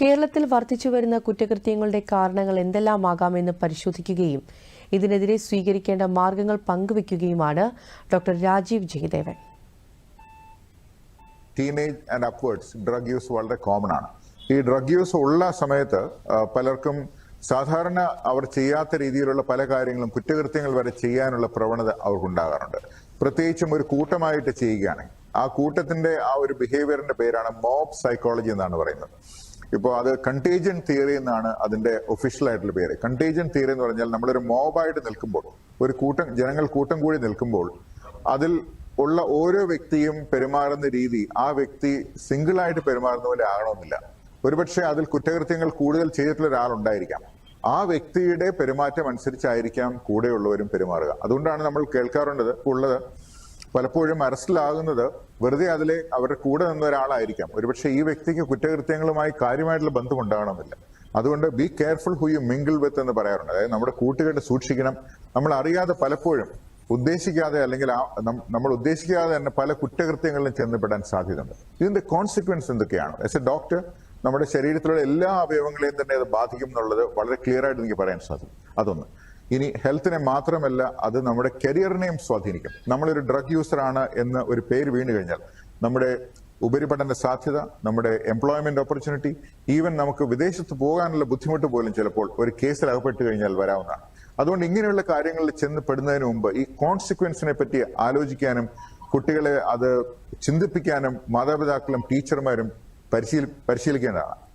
കേരളത്തിൽ വർദ്ധിച്ചുവരുന്ന കുറ്റകൃത്യങ്ങളുടെ കാരണങ്ങൾ എന്തെല്ലാമാകാമെന്ന് പരിശോധിക്കുകയും ഇതിനെതിരെ സ്വീകരിക്കേണ്ട മാർഗങ്ങൾ പങ്കുവയ്ക്കുകയുമാണ് doctor Rajeev Jayadevan teenage and upwards drug use വളരെ കോമൺ ആണ്. ഈ ഡ്രഗ് യൂസ് ഉള്ള സമയത്ത് പലർക്കും സാധാരണ അവർ ചെയ്യാത്ത രീതിയിലുള്ള പല കാര്യങ്ങളും കുറ്റകൃത്യങ്ങൾ വരെ ചെയ്യാനുള്ള പ്രവണത അവർക്കുണ്ടാകാറുണ്ട്. പ്രത്യേകിച്ചും ഒരു കൂട്ടമായിട്ട് ചെയ്യുകയാണെങ്കിൽ ആ കൂട്ടത്തിന്റെ ആ ഒരു ബിഹേവിയറിന്റെ പേരാണ് മോബ് സൈക്കോളജി എന്നാണ് പറയുന്നത്. ഇപ്പോൾ അത് കണ്ടേജൻ തിയറി എന്നാണ് അതിന്റെ ഒഫീഷ്യൽ ആയിട്ടുള്ള പേര്. കണ്ടേജൻ തിയറി എന്ന് പറഞ്ഞാൽ നമ്മളൊരു മോബായിട്ട് നിൽക്കുമ്പോൾ ഒരു കൂട്ടം ജനങ്ങൾ കൂട്ടം കൂടി നിൽക്കുമ്പോൾ അതിൽ ഉള്ള ഓരോ വ്യക്തിയും പെരുമാറുന്ന രീതി ആ വ്യക്തി സിംഗിൾ ആയിട്ട് പെരുമാറുന്ന പോലെ ആകണമെന്നില്ല. ഒരുപക്ഷെ അതിൽ കുറ്റകൃത്യങ്ങൾ കൂടുതൽ ചെയ്തിട്ടുള്ള ഒരാളുണ്ടായിരിക്കാം ആ വ്യക്തിയുടെ പെരുമാറ്റം അനുസരിച്ചായിരിക്കാം കൂടെയുള്ളവരും പെരുമാറുക. അതുകൊണ്ടാണ് നമ്മൾ കേൾക്കാറുണ്ടത് ഉള്ളത്. പലപ്പോഴും അറസ്റ്റിലാകുന്നത് വെറുതെ അതിലെ അവരുടെ കൂടെ നിന്ന ഒരാളായിരിക്കാം. ഒരുപക്ഷെ ഈ വ്യക്തിക്ക് കുറ്റകൃത്യങ്ങളുമായി കാര്യമായിട്ടുള്ള ബന്ധം ഉണ്ടാകണമെന്നില്ല അതുകൊണ്ട് be careful who you mingle with എന്ന് പറയാറുണ്ട്. അതായത് നമ്മുടെ കൂട്ടുകെട്ട് സൂക്ഷിക്കണം. നമ്മൾ അറിയാതെ പലപ്പോഴും ഉദ്ദേശിക്കാതെ അല്ലെങ്കിൽ നമ്മൾ ഉദ്ദേശിക്കാതെ തന്നെ പല കുറ്റകൃത്യങ്ങളിലും ചെന്നപ്പെടാൻ സാധ്യതയുണ്ട്. ഇതിന്റെ കോൺസിക്വൻസ് എന്തൊക്കെയാണ്? ആസ് എ ഡോക്ടർ നമ്മുടെ ശരീരത്തിലുള്ള എല്ലാ അവയവങ്ങളെയും തന്നെ അത് ബാധിക്കും എന്നുള്ളത് വളരെ ക്ലിയർ ആയിട്ട് എനിക്ക് പറയാൻ സാധിക്കും. അതൊന്ന്. ഇനി ഹെൽത്തിനെ മാത്രമല്ല അത് നമ്മുടെ കരിയറിനെയും സ്വാധീനിക്കും. നമ്മളൊരു ഡ്രഗ് യൂസർ ആണ് എന്ന് ഒരു പേര് വീണ് കഴിഞ്ഞാൽ നമ്മുടെ ഉപരിപഠന സാധ്യത നമ്മുടെ എംപ്ലോയ്മെന്റ് ഓപ്പർച്യൂണിറ്റി ഈവൻ നമുക്ക് വിദേശത്ത് പോകാനുള്ള ബുദ്ധിമുട്ട് പോലും ചിലപ്പോൾ ഒരു കേസിൽ അകപ്പെട്ട് കഴിഞ്ഞാൽ വരാവുന്നതാണ്. അതുകൊണ്ട് ഇങ്ങനെയുള്ള കാര്യങ്ങളിൽ ചെന്ന് പെടുന്നതിന് മുമ്പ് ഈ കോൺസിക്വൻസിനെ പറ്റി ആലോചിക്കാനും കുട്ടികളെ അത് ചിന്തിപ്പിക്കാനും മാതാപിതാക്കളും ടീച്ചർമാരും പരിശീലി പരിശീലിക്കേണ്ടതാണ്.